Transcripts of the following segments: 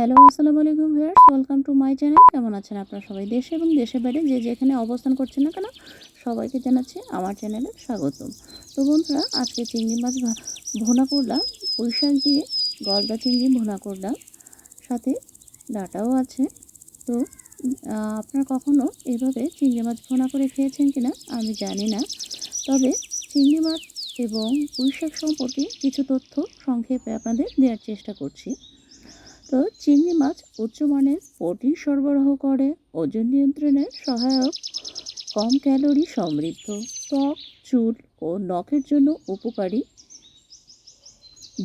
Hello, আসসালামু আলাইকুম viewers welcome to my channel কেমন আছেন আপনারা সবাই? দেশে এবং দেশের বাইরে যে যেখানে অবস্থান করছেন না কেন, সবাইকে জানাচ্ছি আমার চ্যানেলে স্বাগতম। তো বন্ধুরা, আজকে চিংড়ি মাছ ভুনা করলাম, পুঁই শাক দিয়ে গলদা চিংড়ি ভোনা করলাম। সাথে ডাটাও আছে। তো আপনারা কখনো এভাবে চিংড়ি মাছ ভুনা করে খেয়েছেন কিনা, আমি জানি না। তবে চিংড়ি মাছ এবং পুঁই শাক সম্পর্কে কিছু তথ্য সংক্ষেপে আপনাদের দেওয়ার চেষ্টা করছি। তো চিংড়ি মাছ উচ্চমানের প্রোটিন সরবরাহ করে। ওজন নিয়ন্ত্রণে সহায়ক। কম ক্যালোরি সমৃদ্ধ। ত্বক, চুল ও নখের জন্য উপকারী।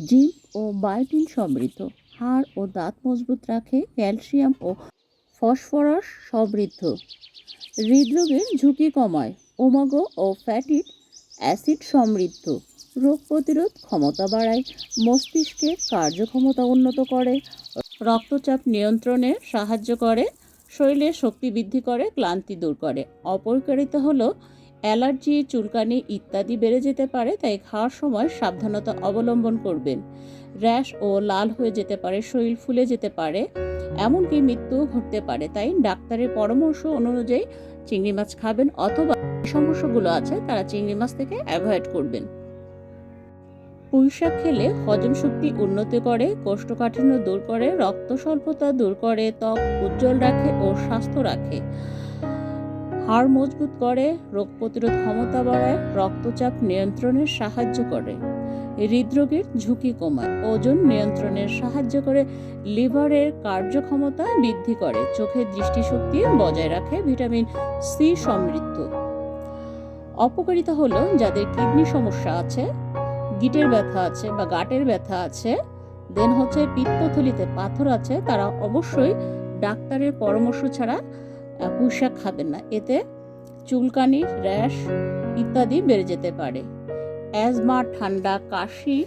জিঙ্ক ও বায়োটিন সমৃদ্ধ। হাড় ও দাঁত মজবুত রাখে। ক্যালসিয়াম ও ফসফরাস সমৃদ্ধ। হৃদরোগের ঝুঁকি কমায়। ওমাগো ও ফ্যাটিড অ্যাসিড সমৃদ্ধ। রোগ প্রতিরোধ ক্ষমতা বাড়ায়। মস্তিষ্কের কার্যক্ষমতা উন্নত করে। রক্তচাপ নিয়ন্ত্রণে সাহায্য করে শরীরে শক্তি বৃদ্ধি করে, ক্লান্তি দূর করে। অপরিকারিতা হলো, অ্যালার্জি, চুলকানি ইত্যাদি বেড়ে যেতে পারে, তাই খাওয়ার সময় সাবধানতা অবলম্বন করবেন। র্যাশ ও লাল হয়ে যেতে পারে, শরীর ফুলে যেতে পারে, এমনকি মৃত্যুও ঘটতে পারে। তাই ডাক্তারের পরামর্শ অনুযায়ী চিংড়ি মাছ খাবেন অথবা সমস্যাগুলো আছে, তারা চিংড়ি মাছ থেকে অ্যাভয়েড করবেন। পুঁই শাক খেলে হজম শক্তি উন্নত করে, কোষ্ঠকাঠিন্য দূর করে, রক্ত স্বল্পতা দূর করে, ত্বক উজ্জ্বল রাখে ও স্বাস্থ্য রাখে। হাড় মজবুত করে, রোগ প্রতিরোধ ক্ষমতা বাড়ায়, রক্তচাপ নিয়ন্ত্রণে সাহায্য করে। হৃদরোগের ঝুঁকি কমায়, ওজন নিয়ন্ত্রণে সাহায্য করে, লিভারের কার্যক্ষমতা বৃদ্ধি করে চোখের দৃষ্টিশক্তি বজায় রাখে, ভিটামিন সি সমৃদ্ধ। অপকারিতা হলো যাদের কিডনি সমস্যা আছে গিটের ব্যথা আছে বা গাটের ব্যথা আছে দেন হচ্ছে পিত্তথলিতে পাথর আছে তারা অবশ্যই ডাক্তারের পরামর্শ ছাড়া আহ, পুঁই শাক খাবেন না। এতে চুলকানি র্যাশ ইত্যাদি বেড়ে যেতে পারে। অ্যাজমা ঠান্ডা কাশি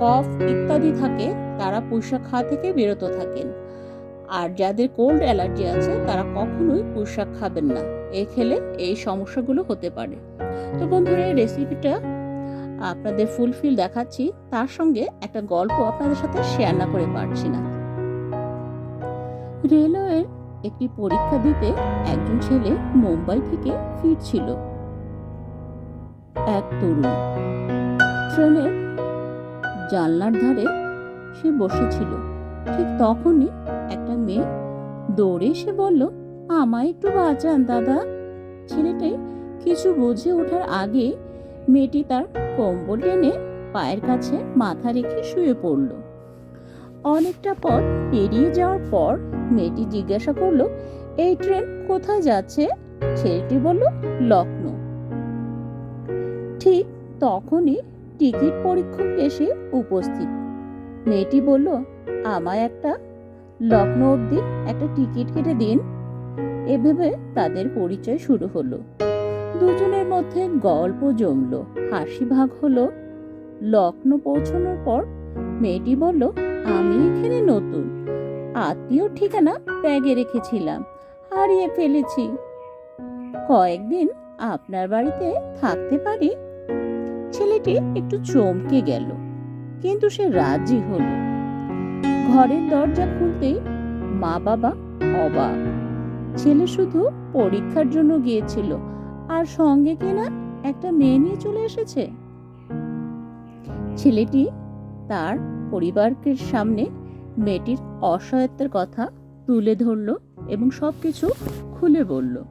কফ ইত্যাদি থাকে তারা পুঁই শাক খাওয়া থেকে বিরত থাকেন। আর যাদের কোল্ড অ্যালার্জি আছে তারা কখনোই পুঁই শাক খাবেন না। এ খেলে এই সমস্যাগুলো হতে পারে। তো বন্ধুরা এই রেসিপিটা আপনাদের ফুলফিল দেখাচ্ছি, তার সঙ্গে একটা গল্প আপনাদের সাথে শেয়ার না করে পারছি না। রেলওয়ের একটি পরীক্ষা দিতে একজন ছেলে মুম্বাই থেকে ফিরছিল। এক তরুণ। ট্রেনের জানলার ধারে সে বসেছিল। ঠিক তখনই একটা মেয়ে দৌড়ে এসে বলল, আমায় একটু বাঁচান দাদা। ছেলেটাই কিছু বুঝে ওঠার আগে মেয়েটি তার কম্বল টেনে পায়ের কাছে মাথা রেখে শুয়ে পড়ল। অনেকটা পথ পেরিয়ে যাওয়ার পর মেয়েটি জিজ্ঞাসা করল, এই ট্রেন কোথায় যাচ্ছে? ছেলেটি বলল লখনৌ ঠিক তখনই টিকিট পরীক্ষক এসে উপস্থিত। মেয়েটি বলল, আমায় একটা লখনৌ অবধি একটা টিকিট কেটে দিন। এভাবে তাদের পরিচয় শুরু হলো। দুজনের মধ্যে গল্প জমলো। হাসি ভাগ হলো। লখনৌ পৌঁছানোর পর মেয়েটি বলল, আমি এখানে নতুন। আত্মীয় ঠিকানা ব্যাগে রেখেছিলাম। হারিয়ে ফেলেছি। কয়েকদিন আপনার বাড়িতে থাকতে পারি? ছেলেটি একটু চমকে গেল, কিন্তু সে রাজি হলো। ঘরের দরজা খুলতেই মা বাবা অবাক। ছেলে শুধু পরীক্ষার জন্য গিয়েছিল। আর সঙ্গে কিনা একটা মেয়ে নিয়ে চলে এসেছে। ছেলেটি তার পরিবারকে সামনে মেয়েটির অসহায়ত্বের কথা তুলে ধরল এবং সব কিছু খুলে বলল।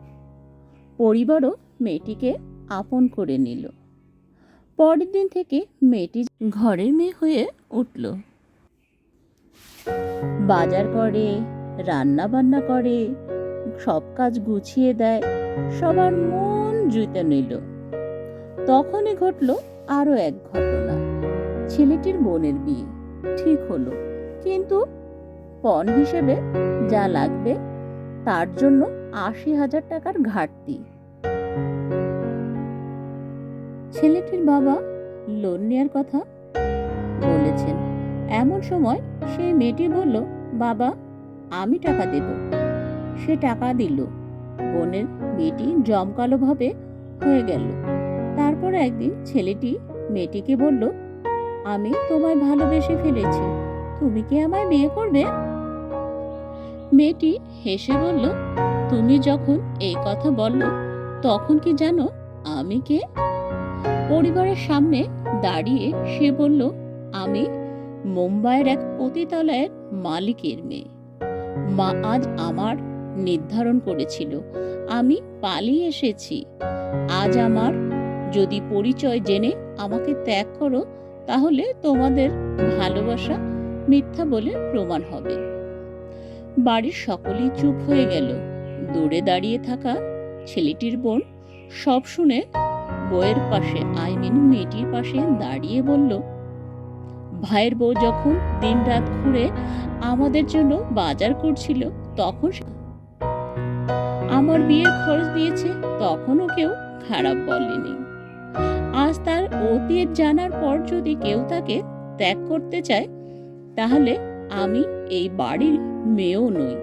পরিবারও মেয়েটিকে আপন করে নিল। পরের দিন থেকে মেয়েটি ঘরের মেয়ে হয়ে উঠল। বাজার করে রান্না বান্না করে, সব কাজ গুছিয়ে দেয়। সবার মন জুইতে নিল। তখনই ঘটল আরও এক ঘটনা। ছেলেটির বোনের বিয়ে। ঠিক হলো। কিন্তু পণ হিসেবে যা লাগবে, তার জন্য আশি হাজার টাকার ঘাটতি। ছেলেটির বাবা লোন নেওয়ার কথা বলেছেন। এমন সময় সেই মেয়েটি বলল, বাবা, আমি টাকা দেব। সে টাকা দিল। বোনের মেয়েটি জমকালোভাবে হয়ে গেল। তারপর একদিন ছেলেটি মেয়েটিকে বলল, আমি তোমায় ভালোবেসে ফেলেছি, তুমি কি আমায় বিয়ে করবে? মেয়েটি হেসে বলল, তুমি যখন এই কথা বলল, তখন কি জানো আমি কে? পরিবারের সামনে দাঁড়িয়ে সে বলল, আমি মুম্বাইয়ের এক পতিতালয়ের মালিকের মেয়ে। মা আজ আমার নির্ধারণ করেছিল। আমি পালিয়ে এসেছি। আজ আমার যদি পরিচয় জেনে আমাকে ত্যাগ করো, তাহলে তোমাদের ভালোবাসা মিথ্যা বলে প্রমাণ হবে। বাড়ির সকলেই চুপ হয়ে গেল। দূরে দাঁড়িয়ে থাকা ছেলেটির বোন সব শুনে বউয়ের পাশে, আই মিন মেয়েটির পাশে দাঁড়িয়ে বলল, ভাইয়ের বউ যখন দিনরাত ঘুরে আমাদের জন্য বাজার করছিল, তখন আমার বিয়ের খরচ দিয়েছে, তখনও কেউ খারাপ বলেনি। আজ তার অতীত জানার পর যদি কেউ তাকে ত্যাগ করতে চায়, তাহলে আমি এই বাড়ির মেয়েও নই।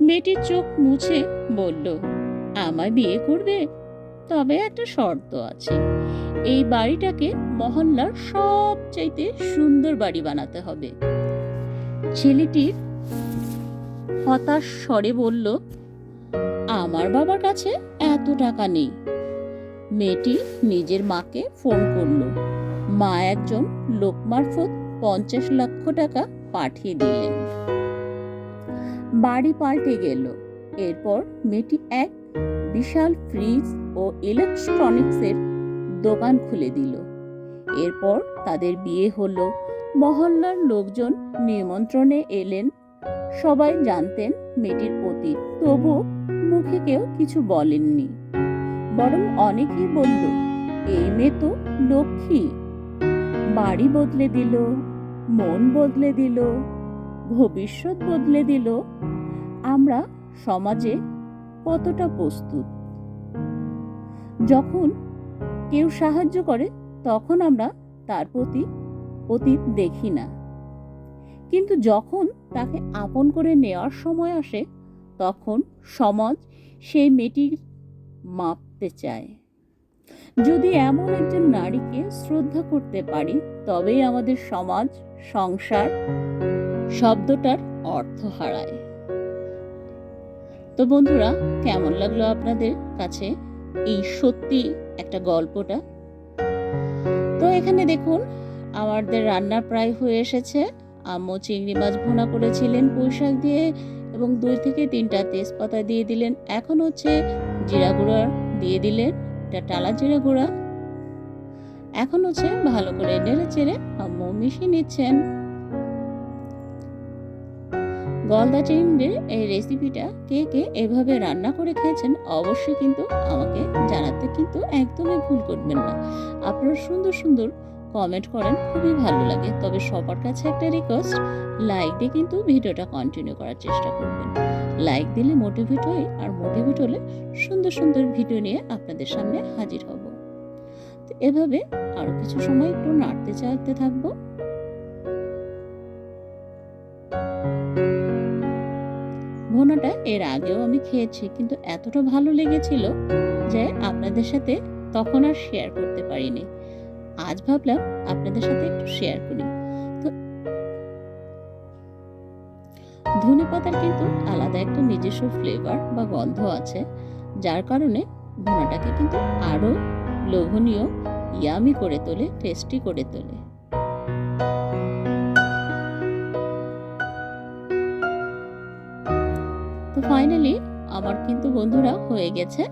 মেয়েটির চোখ মুছে বলল, আমায় বিয়ে করবে? তবে একটা শর্ত আছে। এই বাড়িটাকে মহল্লার সবচাইতে সুন্দর বাড়ি বানাতে হবে। ছেলেটির হতাশ স্বরে বলল, আমার বাবার কাছে এত টাকা নেই। মেয়েটি নিজের মাকে ফোন করল। মা একজন লোক মারফত পঞ্চাশ লক্ষ টাকা পাঠিয়ে দিলেন। বাড়ি পাল্টে গেল। এরপর মেয়েটি এক বিশাল ফ্রিজ ও ইলেকট্রনিক্সের দোকান খুলে দিল। এরপর তাদের বিয়ে হলো। মহল্লার লোকজন নিমন্ত্রণে এলেন সবাই জানতেন মেয়েটির অতীত, তবু মুখে কেউ কিছু বলেননি। বরং অনেকেই বলল, এই মেয়ে তো লক্ষ্মী। বাড়ি বদলে দিল, মন বদলে দিল, ভবিষ্যৎ বদলে দিল। আমরা সমাজে কতটা প্রস্তুত? যখন কেউ সাহায্য করে, তখন আমরা তার প্রতি অতীত দেখি না। কিন্তু যখন তাকে আপন করে নেওয়ার সময় আসে, তখন সমাজ সেই মেয়েটির মাপতে চায়। যদি এমন একজন নারীকে শ্রদ্ধা করতে পারি, তবেই আমাদের সমাজ, সংসার শব্দটার অর্থ হারায়। তো বন্ধুরা, কেমন লাগল আপনাদের কাছে এই সত্যি একটা গল্পটা? তো এখানে দেখুন, আমাদের রান্না প্রায় হয়ে এসেছে। আম্মু চিংড়ি মাছ ভুনা করেছিলেন পুঁইশাক দিয়ে এবং দুই থেকে তিনটা তেজপাতা দিয়ে দিলেন। এখন হচ্ছে জিরা গুঁড়া দিয়ে দিলেন, এটা টালা জিরা গুঁড়া। এখন হচ্ছে ভালো করে নেড়ে চেড়ে আম্মু মিশিয়ে নিচ্ছেন। গলদা চিংড়ির এই রেসিপিটা কে কে এভাবে রান্না করে খেয়েছেন অবশ্যই কিন্তু আমাকে জানাতে কিন্তু একদমই ভুল করবেন না। আপনারা সুন্দর সুন্দর কমেন্ট করেন, খুবই ভালো লাগে। তবে সবার কাছে একটা রিকোয়েস্ট লাইক দিয়ে কিন্তু ভিডিওটা কন্টিনিউ করার চেষ্টা করবেন। লাইক দিলে মোটিভেট হই আর মোটিভেট হলে সুন্দর সুন্দর ভিডিও নিয়ে আপনাদের সামনে হাজির হব। তো এভাবে আরও কিছু সময় একটু নাড়তে চাড়তে থাকব। ভোনাটা এর আগেও আমি খেয়েছি, কিন্তু এতটা ভালো লেগেছিল যে আপনাদের সাথে তখন আর শেয়ার করতে পারিনি। আজ ভাবলাম আপনাদের সাথে একটু শেয়ার করি। তো ধনে পাতার কিন্তু আলাদা একটা নিজস্ব ফ্লেভার বা গন্ধ আছে, যার কারণে ভুনাটাকে কিন্তু আরও লোভনীয় ইয়ামি করে তোলে টেস্টি করে তোলে। তো ফাইনালি আমার কিন্তু বন্ধুরা হয়ে গেছে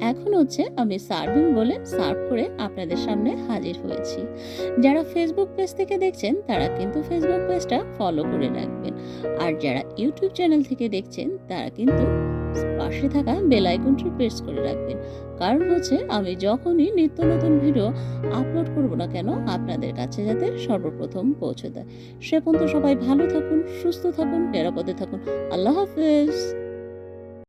এখন হচ্ছে আমি সার্ভিং বলে সার্ভ করে আপনাদের সামনে হাজির হয়েছি। যারা ফেসবুক পেজ থেকে দেখছেন, তারা কিন্তু ফেসবুক পেজটা ফলো করে রাখবেন। আর যারা ইউটিউব চ্যানেল থেকে দেখছেন, তারা কিন্তু পাশে থাকা বেল আইকনটি প্রেস করে রাখবেন। কারণ হচ্ছে আমি যখনই নিত্য নতুন ভিডিও আপলোড করব না কেন, আপনাদের কাছে যাতে সর্বপ্রথম পৌঁছে দেয়। সে পর্যন্ত সবাই ভালো থাকুন, সুস্থ থাকুন, নিরাপদে থাকুন। আল্লাহ হাফেজ।